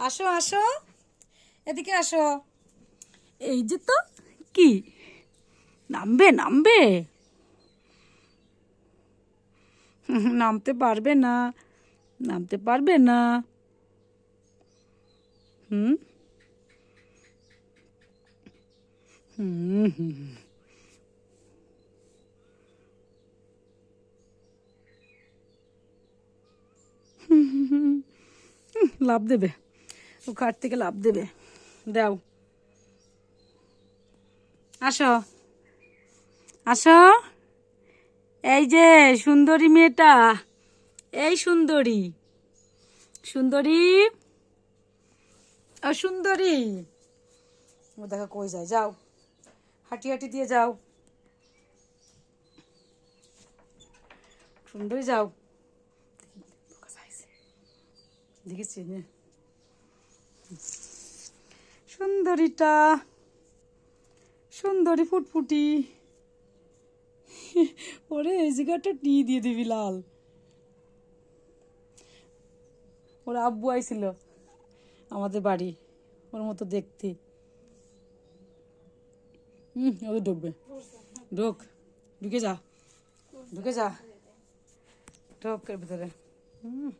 আসো আসো। এদিকে আসো। এই যে তো, কি? নামবে নামবে? নামতে পারবে না, নামতে পারবে না। হুম? হুম লাভ দেবে। ও কাঠ থেকে লাভ দেবে। দাও। আসো। আসো। এই যে সুন্দরী মেয়েটা। এই সুন্দরী। সুন্দরী। ও সুন্দরী। ও দেখো কই যায়। যাও। হাঁটি হাঁটি দিয়ে যাও। সুন্দরী যাও। দেখেছি না সুন্দরীটা, সুন্দরী ফুটফুটি। ওরে, এই জায়গাটা টি দিয়ে দিবি লাল। ওর আব্বু আইছিল আমাদের বাড়ি, ওর মতো দেখতে। হুম ও তো ঢুকবে। ঢোক, ঢুকে যা। ঢুকে যা। ঢোক এর ভিতরে। হুম